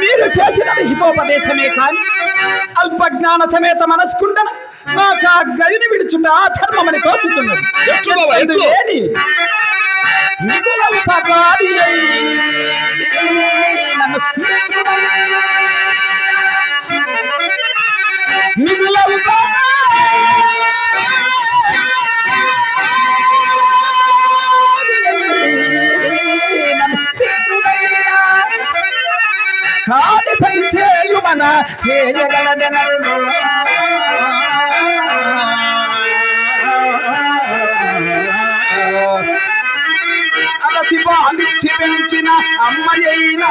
మీరు చేసినది హితోపదేశమే కాని అల్పజ్ఞాన సమేత మనస్కుండన నాకు ఆ గదిని విడుచుట ధర్మమని తోచుతున్నది. ఎట్లు బాబా, చేయుమన చేయగలదెనరును అలసి బాలిచ్చి పెంచిన అమ్మయైనా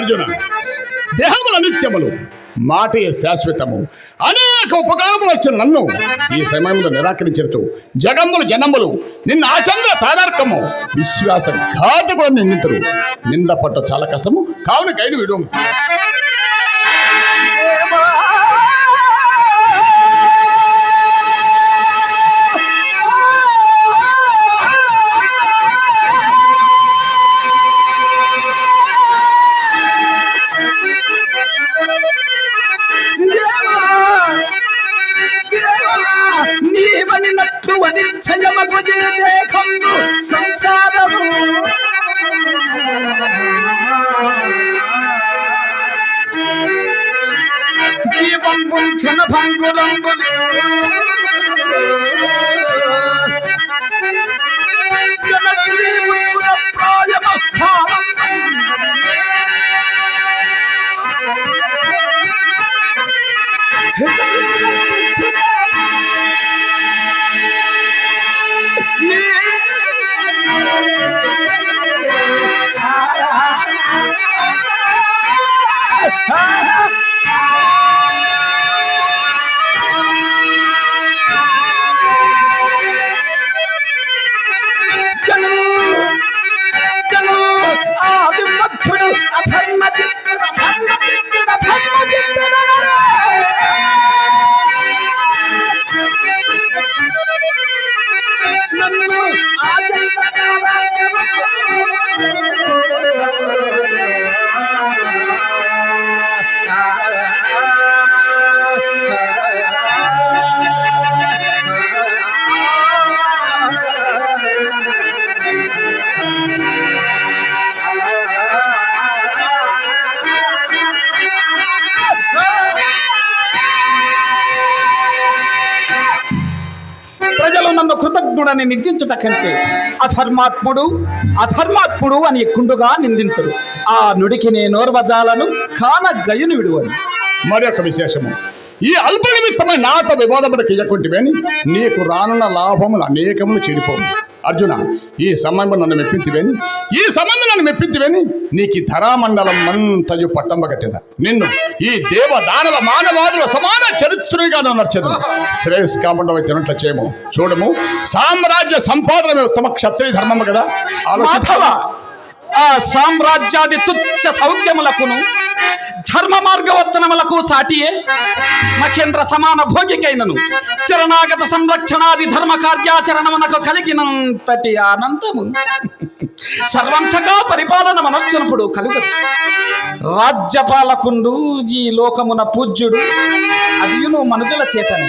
అర్జున దేహముల నిత్యములు మాటే శాశ్వతము. అనేక ఉపకారములు వచ్చిన నన్ను ఈ సమయంలో నిరాకరించరుతూ జగమ్ములు జనములు నిన్న ఆచంద్ర తాదార్కము విశ్వాస ఘాతకుడు నిందితుడు నింద పట్ట చాలా కష్టము. కావున కైలు విడుము. పుంచన భంగురంగులు జనశ్రీ కృతజ్ఞుడని నిందించుట కంటే అధర్మాత్ముడు అధర్మాత్ముడు అని ఎక్కుండుగా నిందింతుడు ఆ నుడికి నే నోర్వజాలను కాన గయుని విడువని. మరి ఒక విశేషము. ఈ అల్ప నిమిత్తమై నాతో వివాదముడు కియకుంటివేని నీకు రానున్న లాభములు అనేకములు చెడిపోవు. అర్జున ఈ సమయం నన్ను మెప్పింతివేని ఈ సమయం నన్ను మెప్పింతివేని నీకు ఈ ధరామండలం అంతయు పట్టంబగట్టెద? నిన్ను ఈ దేవ దానవ మానవాదుల సమాన చరిత్రునిగా శ్రేయస్ శ్రేయస్కామండవ తినట్ల చేయము. చూడము సామ్రాజ్య సంపాదన ఉత్తమ క్షత్రియ ధర్మము కదా? మాధవ! ఆ సామ్రాజ్యాది తుచ్చ సౌఖ్యములకును ధర్మ మార్గవర్తనములకు సాటియే మహేంద్ర సమాన భోగికైనను శరణాగత సంరక్షణాది ధర్మ కార్యాచరణమునకు కలిగినంతటి ఆనందము. సర్వంసగా పరిపాలన మనొచ్చినప్పుడు కలుగు రాజ్యపాలకుండు ఈ లోకమున పూజ్యుడు అదియును మనుజుల చేతనే.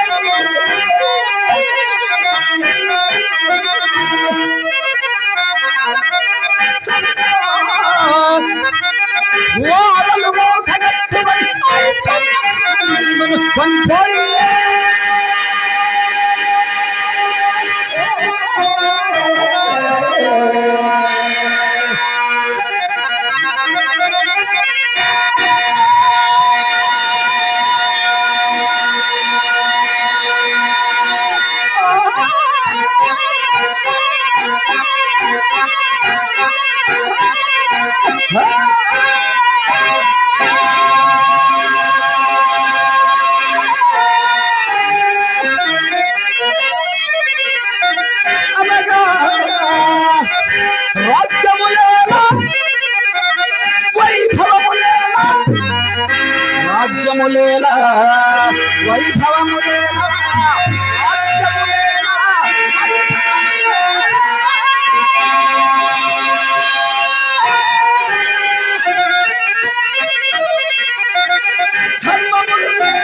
రాజ్యములేలా వైభవములేలా రాజ్యములేలా ధర్మములేలా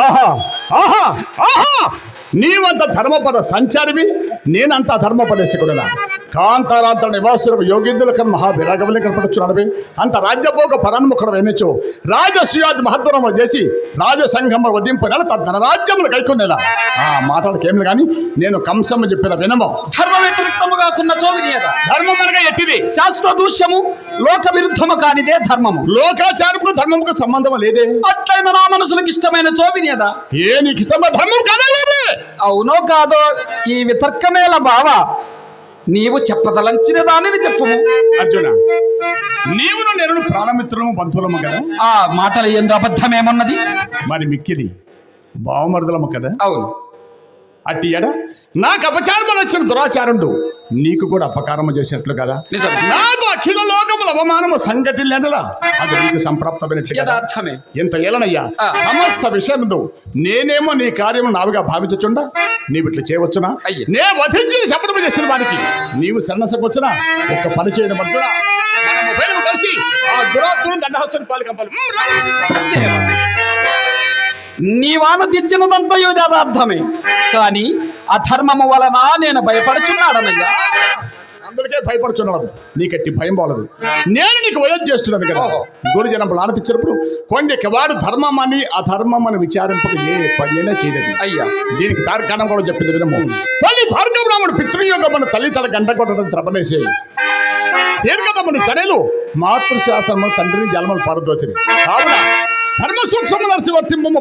ఆహా ఆహా ఆహా! నీవంత ధర్మపద సంచారివి నేనంత ధర్మపదేశకుడునా? కాంతారాంత నివాసులకు యోగిందులకు మహావిరాగములే కనపడుచున్నాడు అంత రాజ్యభోగ పరాన్ముఖుడు వేయచ్చు రాజశ్రీయాది మహద్వరము చేసి రాజసంఘము వధింపగల ధనరాజ్యములు కైకొనేలా ఆ మాటలకేమి కానీ నేను కంసమ్మ చెప్పిన వినము. ధర్మ వ్యతిరిక్తముగా కున్న చోవినియదా ధర్మం ఎట్టిది? శాస్త్ర దూష్యము లోక విరుద్ధము కానిదే ధర్మము. లోకాచారముకు ధర్మముకు సంబంధం లేదే. అట్లయిన నా మనసులకు ఇష్టమైన చోవినియదా ఏ నీకు ఇష్టమా ధర్మం కాదా? అవునో కాదో ఈ వితర్కమేల బావ నీవు చెప్పదలంచిన దానిని చెప్పుము. అర్జున నీవును నేను ప్రాణమిత్రులము బంధువులము కదా? ఆ మాటలు ఎందు అబద్ధమేమున్నది? మరి మిక్కిలి బావమరుదలము కదా? అవును. అట్టి ఎడ? నాకు అపచారం వచ్చిన దురాచారుడు. నీకు కూడా అపకారము చేసినట్లు కదా? నాకు అఖిల లోకముల అవమానము సంగతి లేదలా? అది నీకు సంప్రాప్తమైనట్లు యథార్థమే. ఇంత ఏలనయ్యా. సమస్త విషయముందు నేనేమో నీ కార్యము నావిగా భావించుచుండా? నీవు ఇట్లా చేయవచ్చునా. నే వధించి శపథము చేసిన వారికి నీవు సన్నసకొచ్చునా ఒక్క పని చేయడం వేలుగు కలిసి ఆ దురాత్ముని దండహస్తుని పాలు కంపాలి. నీవాన తెచ్చినదంతయో యథార్థమే కానీ అధర్మము వలన నేను భయపడుచున్నాడనయ్యా. అందరికీ భయపడుచున్నాడు. నీకట్టి భయం పోలదు నేను నీకు వయోజ్ చేస్తున్నాను కదా. గురుజనం లానతిచ్చినప్పుడు కొండెక్క వాడు ధర్మం అని అధర్మం అని విచారింపక ఏ పని అయినా చేయలేదు. అయ్యా. దీనికి తార్కాణం కూడా చెప్పింది వినము. తల్లి భార్గవ రాముడు పితృయోగమును తల్లి తల గంట కొట్టడం త్రపనేసి దీర్ఘతముని తనలు మాతృశాస్త్రము తండ్రిని జన్మలు పారదోచని కావున ధర్మ సూక్ష్మ వర్తింపు వర్తింపము